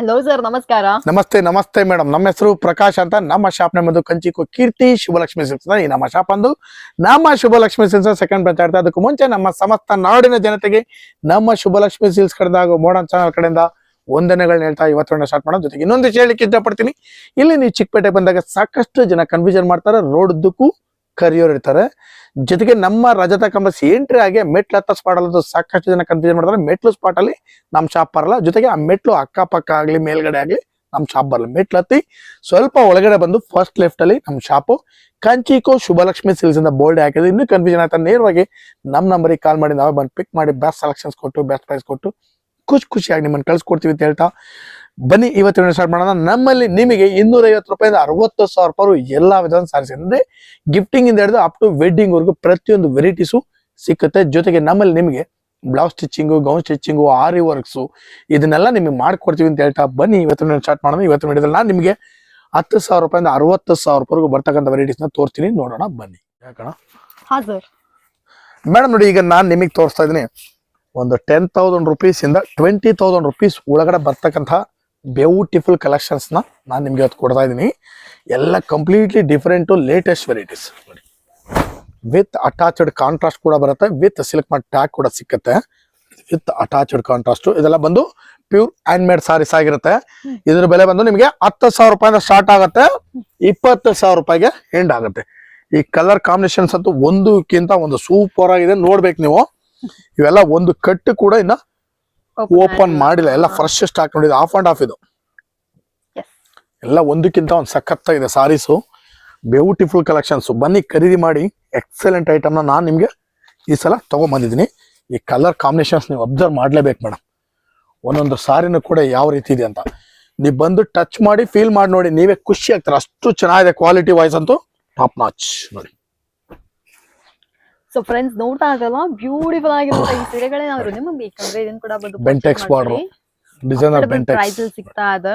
Hello sir ನಮಸ್ಕಾರ. ನಮಸ್ತೆ ನಮಸ್ತೆ ಮೇಡಮ್ ನಮ್ಮ ಹೆಸರು ಪ್ರಕಾಶ್ ಅಂತ. ನಮ್ಮ ಶಾಪ್ ನಮ್ಮದು ಕಂಚಿಕೋ ಕೀರ್ತಿ ಶುಭಲಕ್ಷ್ಮಿ ಸಿಲ್ಸ್ ಈ ನಮ್ಮ ಶಾಪ್ ಅಂದು. ನಮ್ಮ ಶುಭಲಕ್ಷ್ಮಿ ಸಿಲ್ಸ್ ಸೆಕೆಂಡ್ ಬ್ರಾಂಚ್ ಆಡ್ತಾ ಅದಕ್ಕೂ ಮುಂಚೆ ನಮ್ಮ ಸಮಸ್ತ ನಾಡಿನ ಜನತೆಗೆ ನಮ್ಮ ಶುಭಲಕ್ಷ್ಮಿ ಸಿಲ್ಸ್ ಕಡೆದಾಗ ಮೋಡನ್ ಚಾನಲ್ ಕಡೆಯಿಂದ ವಂದನೆಗಳನ್ನ ಹೇಳ್ತಾ ಇವತ್ತು ಸ್ಟಾರ್ಟ್ ಮಾಡೋದು ಜೊತೆಗೆ ಇನ್ನೊಂದು ಹೇಳಿಕ್ಕೆ ಇಷ್ಟಪಡ್ತೀನಿ. ಇಲ್ಲಿ ನೀವು ಚಿಕ್ಕಪೇಟೆ ಬಂದಾಗ ಸಾಕಷ್ಟು ಜನ ಕನ್ಫ್ಯೂಷನ್ ಮಾಡ್ತಾರೆ. ರೋಡ್ ಉದ್ದಕ್ಕೂ ಕರಿಯೋರು ಇರ್ತಾರೆ. ಜೊತೆಗೆ ನಮ್ಮ ರಜತ ಕಂಬಸ್ ಎಂಟ್ರಿ ಆಗಿ ಮೆಟ್ಲು ಹತ್ತ ಸ್ಪಾಟ್ ಅಲ್ಲದು ಸಾಕಷ್ಟು ಜನ ಕನ್ಫ್ಯೂಷನ್ ಮಾಡ್ತಾರೆ, ಮೆಟ್ಲು ಸ್ಪಾಟ್ ಅಲ್ಲಿ ನಮ್ ಶಾಪ್ ಬರಲ್ಲ. ಜೊತೆಗೆ ಆ ಮೆಟ್ಲು ಅಕ್ಕಪಕ್ಕ ಆಗ್ಲಿ, ಮೇಲ್ಗಡೆ ಆಗ್ಲಿ ನಮ್ ಶಾಪ್ ಬರಲ್ಲ. ಮೆಟ್ಲು ಹತ್ತಿ ಸ್ವಲ್ಪ ಒಳಗಡೆ ಬಂದು ಫಸ್ಟ್ ಲೆಫ್ಟ್ ಅಲ್ಲಿ ನಮ್ ಶಾಪು ಕಂಚಿಕೋ ಶುಭಲಕ್ಷ್ಮಿ ಸಿಲ್ಸ್ ಇಂದ ಬೋರ್ಡ್ ಹಾಕಿದ್ರೆ. ಇನ್ನೂ ಕನ್ಫ್ಯೂಷನ್ ಆಯ್ತಾ ನೇರವಾಗಿ ನಮ್ ನಂಬರಿಗೆ ಕಾಲ್ ಮಾಡಿ ನಾವೇ ಬಂದು ಪಿಕ್ ಮಾಡಿ ಬೆಸ್ಟ್ ಸೆಲೆಕ್ಷನ್ಸ್ ಕೊಟ್ಟು ಬೆಸ್ಟ್ ಪ್ರೈಸ್ ಕೊಟ್ಟು ಖುಷಿ ಖುಷಿಯಾಗಿ ನಿಮ್ಮನ್ನು ಕಳ್ಸಿಕೊಡ್ತೀವಿ ಅಂತ ಹೇಳ್ತಾ ಬನ್ನಿ ಇವತ್ತಿನ ಸ್ಟಾರ್ಟ್ ಮಾಡೋಣ. ನಮ್ಮಲ್ಲಿ ನಿಮಗೆ ಇನ್ನೂರೈವತ್ತು ರೂಪಾಯಿಂದ ಅರವತ್ತು ಸಾವಿರ ರೂಪಾಯಿ ಎಲ್ಲ ವಿಧದ ಸಾರಿಸಿ. ಅಂದ್ರೆ ಗಿಫ್ಟಿಂಗ್ ಇಂದ ಹಿಡಿದು ಅಪ್ ಟು ವೆಡ್ಡಿಂಗ್ ವರ್ಗು ಪ್ರತಿಯೊಂದು ವೆರೈಟೀಸು ಸಿಕ್ಕುತ್ತೆ. ಜೊತೆಗೆ ನಮ್ಮಲ್ಲಿ ನಿಮಗೆ blouse stitching gown stitching aari works ಇದನ್ನೆಲ್ಲ ನಿಮಗೆ ಮಾಡ್ಕೊಡ್ತೀವಿ ಅಂತ ಹೇಳ್ತಾ ಬನ್ನಿ ಇವತ್ತಿನ ಸ್ಟಾರ್ಟ್ ಮಾಡೋಣ. ಇವತ್ತಿನ ವಿಡಿಯೋದಲ್ಲಿ ನಾನು ನಿಮಗೆ ಹತ್ತು ಸಾವಿರ ರೂಪಾಯಿಂದ ಅರವತ್ತು ಸಾವಿರ ರೂಪಾಯಿ ಬರ್ತಕ್ಕಂಥ ವೆರೈಟೀಸ್ನ ತೋರಿಸ್ತೀನಿ. ನೋಡೋಣ ಬನ್ನಿ. ಯಾಕಣ ಹಾ ಸರ್ ಮೇಡಮ್ ನೋಡಿ ಈಗ ನಾನು ನಿಮಗೆ ತೋರಿಸ್ತಾ ಇದ್ದೀನಿ. ಒಂದು ಟೆನ್ ತೌಸಂಡ್ ರುಪೀಸಿಂದ ಇಂದ ಟ್ವೆಂಟಿ ತೌಸಂಡ್ ರುಪೀಸ್ ಒಳಗಡೆ ಬರ್ತಕ್ಕಂಥ ಬ್ಯೂಟಿಫುಲ್ ಕಲೆಕ್ಷನ್ಸ್ನ ನಾನು ನಿಮಗೆ ಇವತ್ತು ಕೊಡ್ತಾ ಇದ್ದೀನಿ ಎಲ್ಲ completely different latest varieties with attached contrast ಕೂಡ ಬರುತ್ತೆ. ವಿತ್ ಸಿಲ್ಕ್ ಮಾಡಿ ಟ್ಯಾಗ್ ಕೂಡ ಸಿಕ್ಕತ್ತೆ. ವಿತ್ ಅಟ್ಯಾಚ್ಡ್ ಕಾಂಟ್ರಾಸ್ಟ್ ಇದೆಲ್ಲ ಬಂದು ಪ್ಯೂರ್ ಹ್ಯಾಂಡ್ ಮೇಡ್ ಸಾರೀಸ್ ಆಗಿರುತ್ತೆ. ಇದ್ರ ಬೆಲೆ ಬಂದು ನಿಮಗೆ ಹತ್ತು ಸಾವಿರ ರೂಪಾಯಿಂದ ಸ್ಟಾರ್ಟ್ ಆಗುತ್ತೆ. ಇಪ್ಪತ್ತು ಸಾವಿರ ರೂಪಾಯಿಗೆ ಎಂಡ್ ಆಗುತ್ತೆ. ಈ ಕಲರ್ ಕಾಂಬಿನೇಷನ್ಸ್ ಅಂತೂ ಒಂದಕ್ಕಿಂತ ಒಂದು ಸೂಪರ್ ಆಗಿದೆ. ನೋಡ್ಬೇಕು ನೀವು. ಇವೆಲ್ಲ ಒಂದು ಕಟ್ಟು ಕೂಡ ಇನ್ನ ಓಪನ್ ಮಾಡಿಲ್ಲ. ಎಲ್ಲ ಫ್ರೆಶ್ ಸ್ಟಾಕ್ ನೋಡಿದ್ ಆಫ್ ಅಂಡ್ ಆಫ್ ಇದು. ಎಲ್ಲ ಒಂದಕ್ಕಿಂತ ಒಂದು ಇದೆ ಸಾರೀಸು ಬ್ಯೂಟಿಫುಲ್ ಕಲೆಕ್ಷನ್ಸ್ ಬನ್ನಿ ಖರೀದಿ ಮಾಡಿ ಎಕ್ಸಲೆಂಟ್ ಐಟಮ್ನ ನಾನು ನಿಮಗೆ ಈ ಸಲ ತಗೊಂಬಂದಿದ್ದೀನಿ. ಈ ಕಲರ್ ಕಾಂಬಿನೇಷನ್ಸ್ ನೀವು ಅಬ್ಸರ್ವ್ ಮಾಡಲೇಬೇಕು ಮೇಡಮ್ ಒಂದೊಂದು ಸಾರಿನೂ ಕೂಡ ಯಾವ ರೀತಿ ಇದೆ ಅಂತ. ನೀವು ಬಂದು ಟಚ್ ಮಾಡಿ ಫೀಲ್ ಮಾಡಿ ನೋಡಿ ನೀವೇ ಖುಷಿ ಆಗ್ತಾರೆ. ಅಷ್ಟು ಚೆನ್ನಾಗಿದೆ ಕ್ವಾಲಿಟಿ ವೈಸ್ ಅಂತೂ ಟಾಪ್ ನಾಚ್ ನೋಡಿ. ಸೊ ಫ್ರೆಂಡ್ಸ್ ನೋಡ್ತಾ ಇದ್ದಲ್ಲ ಬ್ಯೂಟಿಫುಲ್ ಆಗಿರುವಂತ ಈ ಸೀರೆಗಳೇನಾದ್ರು ನಿಮಗೆ ಬೇಕಂದ್ರೆ ಇದನ್ನ ಕೂಡ ಬಂದು Bentex border design designer Bentex price ಸಿಗ್ತಾ ಇದೆ.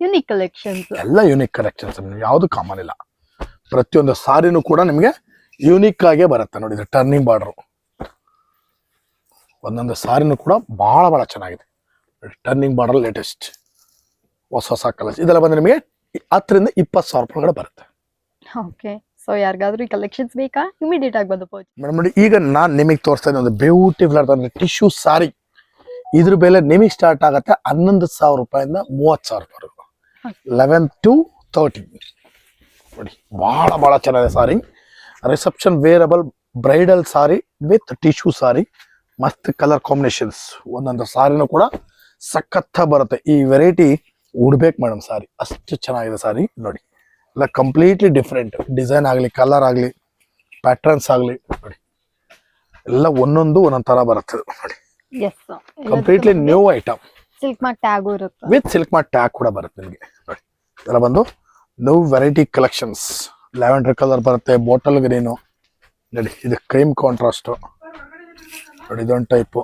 ಯುನಿಕ್ ಕಲೆಕ್ಷನ್ಸ್ ಎಲ್ಲ ಯೂನಿಕ್ ಕಲೆಕ್ಷನ್ಸ್ ಯಾವುದು ಕಾಮನ್ ಇಲ್ಲ. ಪ್ರತಿಯೊಂದು ಸಾರಿನೂ ಕೂಡ ನಿಮಗೆ ಯೂನಿಕ್ ಆಗೇ ಬರುತ್ತೆ ನೋಡಿ ಟರ್ನಿಂಗ್ ಬಾರ್ಡರ್ ಒಂದೊಂದು ಸಾರಿನೂ ಕೂಡ ಬಹಳ ಬಹಳ ಚೆನ್ನಾಗಿದೆ. ಟರ್ನಿಂಗ್ ಬಾರ್ಡರ್ ಲೇಟೆಸ್ಟ್ ಹೊಸ ಹೊಸ ಕಲರ್ಸ್ ಇದೆಲ್ಲ ಬಂದ್ರೆ ನಿಮಗೆ ಹತ್ತರಿಂದ ಇಪ್ಪತ್ತು ಸಾವಿರ ರೂಪಾಯಿ ಬರುತ್ತೆ. ಓಕೆ ಸೊ ಯಾರಿಗಾದ್ರೂ ಈ ಕಲೆಕ್ಷನ್ಸ್ ಬೇಕಾ? ಇಮಿಡಿಯೇಟ್ ಆಗಿ ಬಂದು ಪರ್ಚೇಸ್ ಮೇಡಮ್ ನೋಡಿ ಈಗ ನಾನು ನಿಮಗೆ ತೋರಿಸ್ತಾ ಇದ್ದೀನಿ ಒಂದು ಬ್ಯೂಟಿಫುಲ್ ಅಂದ್ರೆ ಟಿಶ್ಯೂ ಸಾರಿ ಇದ್ರ ಬೆಲೆ ನಿಮಗೆ ಸ್ಟಾರ್ಟ್ ಆಗುತ್ತೆ ಹನ್ನೊಂದು ಸಾವಿರ ರೂಪಾಯಿಂದ ಮೂವತ್ತು ಸಾವಿರ ರೂಪಾಯಿವರೆಗೂ. ಲೆವೆನ್ ಟು ತರ್ಟಿ ನೋಡಿ ಭಾಳ ಭಾಳ ಚೆನ್ನಾಗಿದೆ sari reception wearable bridal sari with tissue sari ಮಸ್ತ್ ಕಲರ್ ಕಾಂಬಿನೇಷನ್ಸ್ ಒಂದೊಂದು ಸಾರಿನೂ ಕೂಡ ಸಖತ್ತ ಬರುತ್ತೆ. ಈ ವೆರೈಟಿ ಉಡ್ಬೇಕು ಮೇಡಮ್ ಸಾರಿ ಅಷ್ಟು ಚೆನ್ನಾಗಿದೆ ಸಾರಿ ನೋಡಿ. ಎಲ್ಲ ಕಂಪ್ಲೀಟ್ಲಿ ಡಿಫ್ರೆಂಟ್ ಡಿಸೈನ್ ಆಗಲಿ ಕಲರ್ ಆಗಲಿ ಪ್ಯಾಟರ್ನ್ಸ್ ಆಗಲಿ. ನೋಡಿ. ಎಲ್ಲ ಒಂದೊಂದು ಒಂದೊಂದು ಥರ ಬರುತ್ತೆ ನೋಡಿ. Completely new item silk mark tag ಇರುತ್ತೆ. ವಿತ್ ಸಿಲ್ಕ್ ಮಾರ್ಟ್ ಟ್ಯಾಗ್ ಕೂಡ ಬರುತ್ತೆ ನಿಮಗೆ. ನೋಡಿ. ಎಲ್ಲ ಬಂದು new variety collections lavender colour ಬರುತ್ತೆ ಬಾಟಲ್ ಗ್ರೀನು ನೋಡಿ ಇದು ಕ್ರೀಮ್ ಕಾಂಟ್ರಾಸ್ಟು ನೋಡಿ ಇದೊಂದು ಟೈಪು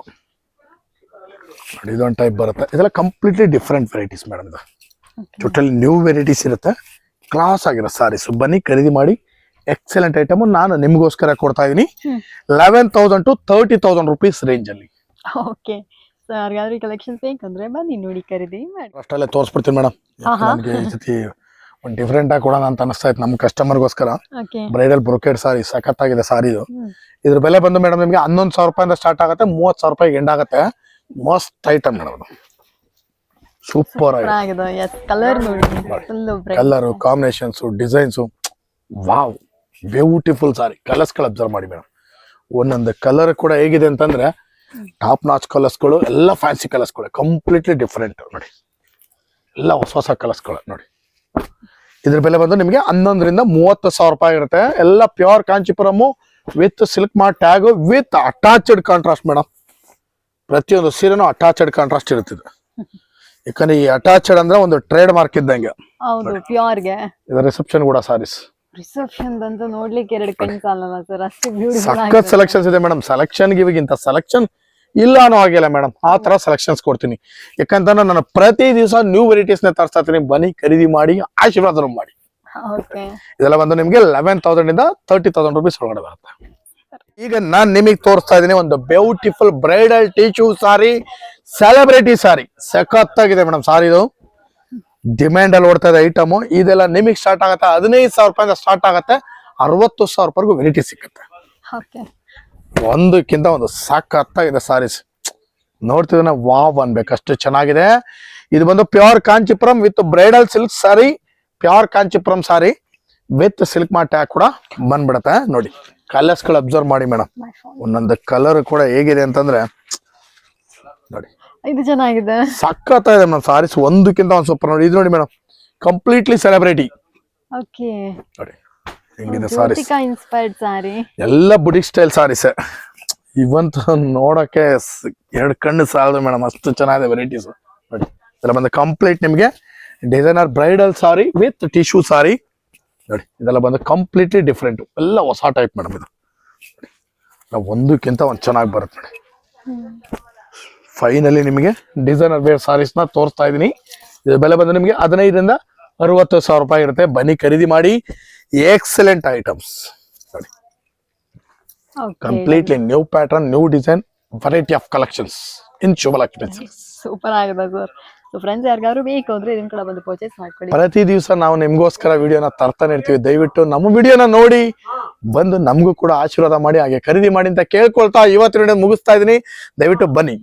ನೋಡಿ ಇದೊಂದು ಟೈಪ್ ಬರುತ್ತೆ. ಇದೆಲ್ಲ ಕಂಪ್ಲೀಟ್ಲಿ ಡಿಫ್ರೆಂಟ್ ವೆರೈಟೀಸ್ ಮೇಡಮ್ ಇದು. ಟೋಟಲಿ ನ್ಯೂ ವೆರೈಟೀಸ್ ಇರುತ್ತೆ. ಕ್ಲಾಸ್ ಆಗಿರೋ ಸಾರೀಸ್ ಬನ್ನಿ ಖರೀದಿ ಮಾಡಿ ಎಕ್ಸಲೆಂಟ್ ಐಟಮ್ ನಾನು ನಿಮಗೋಸ್ಕರ ಕೊಡ್ತಾ ಇದೀನಿ. Eleven thousand to thirty thousand rupees range ಅಲ್ಲಿ. ಓಕೆ ಸರ್ ಯಾರಿಗೆ ಈ ಕಲೆಕ್ಷನ್ಸ್ ಬೇಕಂದ್ರೆ ಬನ್ನಿ ನೋಡಿ ಖರೀದಿ ಮಾಡಿ. ಅಷ್ಟಲ್ಲೇ ತೋರಿಸ್ಬಿಡ್ತೀನಿ ಮೇಡಮ್. ನನಗೆ ಈ ಸತಿ ಒಂದು ಡಿಫ್ರೆಂಟ್ ಆಗಿ ಕೊಡೋಣ ಅಂತ ಅನಿಸ್ತಾ ಇತ್ತು ನಮ್ಮ ಕಸ್ಟಮರ್ಗೋಸ್ಕರ ಬ್ರೈಡಲ್ ಬ್ರೊಕೇಡ್ ಸಾರಿ ಸಖತ್ತಾಗಿದೆ ಸಾರಿ ಇದು. ಇದ್ರ ಬೆಲೆ ಬಂದು ಮೇಡಮ್ ನಿಮಗೆ ಹನ್ನೊಂದು ಸಾವಿರ ರೂಪಾಯಿಂದ ಸ್ಟಾರ್ಟ್ ಆಗುತ್ತೆ ಮೂವತ್ತು ಸಾವಿರ ರೂಪಾಯಿಗೆ ಎಂಡ್ ಆಗುತ್ತೆ. ಮಸ್ತ್ ಐಟಮ್ ಮೇಡಮ್ ಸೂಪರ್ ಆಗಿದೆ. ಎಸ್ ಕಲರ್ ನೋಡಿ. Full colour combinations designs wow beautiful sari ಕಲರ್ಸ್ಗಳು observe ಮಾಡಿ ಮೇಡಮ್ ಒಂದೊಂದು ಕಲರ್ ಕೂಡ ಹೇಗಿದೆ ಅಂತಂದ್ರೆ ಟಾಪ್ ನಾಚ್ ಕಲರ್ಸ್ಗಳು ಎಲ್ಲ ಫ್ಯಾನ್ಸಿ ಕಲರ್ಸ್ಗಳು ಕಂಪ್ಲೀಟ್ಲಿ ಡಿಫ್ರೆಂಟ್ ನೋಡಿ. ಎಲ್ಲ ಹೊಸ ಹೊಸ ಕಲರ್ಸ್ಗಳು ನೋಡಿ. ಇದ್ರ ಬೆಲೆ ಬಂದು ನಿಮಗೆ ಹನ್ನೊಂದರಿಂದ ಮೂವತ್ತು ಸಾವಿರ ರೂಪಾಯಿ ಇರುತ್ತೆ. ಎಲ್ಲ pure Kanchipuram with silk mark tag with attached contrast madam ಪ್ರತಿಯೊಂದು ಸೀರೆನೂ ಅಟ್ಯಾಚ್ಡ್ ಕಾಂಟ್ರಾಸ್ಟ್ ಇರುತ್ತಿದೆ. ಯಾಕಂದ್ರೆ ಈ ಅಟ್ಯಾಚ್ಡ್ ಅಂದ್ರೆ ಒಂದು ಟ್ರೇಡ್ ಮಾರ್ಕ್ ಇದ್ದಂಗೆ. ಹೌದು ಪ್ಯೂರ್ಗೆ. ಇದು ರಿಸೆಪ್ಷನ್ ಕೂಡ ಸಾರೀಸ್ ರಿಸೆಪ್ಷನ್ ಅಂತ ನೋಡ್ಲಿಕ್ಕೆ ಎರಡು ಕಣ್ಣು ಸಾಲಲ್ಲ ಸರ್ ಅಷ್ಟು ಬ್ಯೂಟಿಫುಲ್ ಸಖತ್ ಸೆಲೆಕ್ಷನ್ಸ್ ಇದೆ ಮೇಡಮ್ ಸೆಲೆಕ್ಷನ್ ಗಿವಿಗಿಂತ ಸೆಲೆಕ್ಷನ್ ಇಲ್ಲ ಅನ್ನೋ ಆಗಿಲ್ಲ ಮೇಡಮ್ ಆ ತರ ಸೆಲೆಕ್ಷನ್ಸ್ ಕೊಡ್ತೀನಿ. ಯಾಕಂತಂದ್ರೆ ನಾನು ಪ್ರತಿ ದಿವಸ ನ್ಯೂ ವೆರೈಟೀಸ್ನ ತರಿಸ್ತಾ ಇರ್ತೀನಿ. ಬನ್ನಿ ಖರೀದಿ ಮಾಡಿ ಆಶೀರ್ವಾದ ಮಾಡಿ. ಇದೆಲ್ಲ ಬಂದು ನಿಮಗೆ ಲೆವೆನ್ ತೌಸಂಡ್ ಇಂದ ತರ್ಟಿ ತೌಸಂಡ್ ರುಪೀಸ್ ಒಳಗಡೆ ಬರುತ್ತೆ. ಈಗ ನಾನ್ ನಿಮಗೆ ತೋರಿಸ್ತಾ ಇದ್ದೀನಿ ಒಂದು beautiful bridal tissue sari celebrity sari ಸಖತ್ತಾಗಿದೆ ಮೇಡಮ್ ಸಾರಿ ಇದು. ಡಿಮ್ಯಾಂಡ್ ಅಲ್ಲಿ ಓಡ್ತಾ ಇದೆ ಐಟಮ್ ಇದೆಲ್ಲ ನಿಮಗೆ ಸ್ಟಾರ್ಟ್ ಆಗುತ್ತೆ ಹದಿನೈದು ಸಾವಿರ ರೂಪಾಯಿಂದ ಸ್ಟಾರ್ಟ್ ಆಗುತ್ತೆ ಅರವತ್ತು ಸಾವಿರ ರೂಪಾಯಿಗೂ ವೆರೈಟಿ ಸಿಗುತ್ತೆ ಓಕೆ ಒಂದಕ್ಕಿಂತ ಒಂದು ಸಖತ್ತಾಗಿದೆ ಸಾರೀಸ್ ನೋಡ್ತಿದ್ರೆ ವಾವ್ ಅನ್ಬೇಕು ಅಷ್ಟು ಚೆನ್ನಾಗಿದೆ. ಇದು ಬಂದು pure Kanchipuram with bridal silk sari pure Kanchipuram sari with silk ಮಾಟ ಕೂಡ ಬಂದ್ಬಿಡತ್ತೆ. ನೋಡಿ ಕಲರ್ಸ್ಗಳು ಅಬ್ಸರ್ವ್ ಮಾಡಿ ಮೇಡಮ್ ಒಂದೊಂದು ಕಲರ್ ಕೂಡ ಹೇಗಿದೆ ಅಂತಂದ್ರೆ ನೋಡಿ. ಇದು ಚೆನ್ನಾಗಿದೆ ಸಖತ್ತಾಗಿದೆ ಮೇಡಮ್ ಸಾರೀಸ್ ಒಂದಕ್ಕಿಂತ ಒಂದು ಸೂಪರ್ ನೋಡಿ. ಇದು ನೋಡಿ ಮೇಡಮ್ ಕಂಪ್ಲೀಟ್ಲಿ ಸೆಲೆಬ್ರಿಟಿ ಓಕೆ. ನೋಡಿ. ಹೆಂಗಿದೆ ಸಾರೀಸ್? ಇನ್ಸ್ಪೈರ್ಡ್ ಸಾರಿ. ಎಲ್ಲ ಬುಟಿಕ್ ಸ್ಟೈಲ್ ಸಾರೀಸ್. ಇವಂತ ನೋಡಕ್ಕೆ ಎರಡು ಕಣ್ಣು ಸಾಲದು ಮೇಡಮ್ ಅಷ್ಟು ಚೆನ್ನಾಗಿದೆ ವೆರೈಟೀಸ್ ನೋಡಿ. ಇದೆಲ್ಲ ಬಂದ ಕಂಪ್ಲೀಟ್ ನಿಮಗೆ designer bridal sari with tissue sari. ನೋಡಿ. ಇದೆಲ್ಲ ಬಂದು ಕಂಪ್ಲೀಟ್ಲಿ ಡಿಫ್ರೆಂಟ್ ಎಲ್ಲ ಹೊಸ ಟೈಪ್ ಮೇಡಮ್ ಇದು. ಒಂದಕ್ಕಿಂತ ಒಂದು ಚೆನ್ನಾಗಿ ಬರುತ್ತೆ ನೋಡಿ. ಫೈನಲಿ ನಿಮಗೆ ಡಿಸೈನರ್ ವೇರ್ ಸಾರೀಸ್ನ ನ ತೋರಿಸ್ತಾ ಇದೀನಿ ಇದು ಬೆಲೆ ಬಂದು ನಿಮಗೆ ಹದಿನೈದರಿಂದ ಅರವತ್ತು ಸಾವಿರ ರೂಪಾಯಿ ಇರುತ್ತೆ. ಬನ್ನಿ ಖರೀದಿ ಮಾಡಿ. ಎಕ್ಸಲೆಂಟ್ ಐಟಮ್ಸ್ ನೋಡಿ. Completely new pattern new design variety of collections in Shubhalakshmi super ಆಗಿದೆ ಸರ್. ಫ್ರೆಂಡ್ಸ್ ಯಾರಿಗಾದ್ರು ಬೇಕು ಅಂದ್ರೆ ಇದನ್ನ ಕೂಡ ಬಂದು ಪರ್ಚೇಸ್ ಮಾಡ್ಕೊಳ್ಳಿ. ಪ್ರತಿ ದಿವಸ ನಾವು ನಿಮ್ಗೋಸ್ಕರ ವಿಡಿಯೋನ ತರ್ತಾನೆ ಇರ್ತೀವಿ. ದಯವಿಟ್ಟು ನಮ್ಮ ವಿಡಿಯೋನ ನೋಡಿ. ಬಂದು ನಮಗೂ ಕೂಡ ಆಶೀರ್ವಾದ ಮಾಡಿ ಹಾಗೆ ಖರೀದಿ ಮಾಡಿ ಅಂತ ಕೇಳ್ಕೊಳ್ತಾ ಇವತ್ತಿನ ಮುಗಿಸ್ತಾ ಇದೀನಿ ದಯವಿಟ್ಟು ಬನ್ನಿ.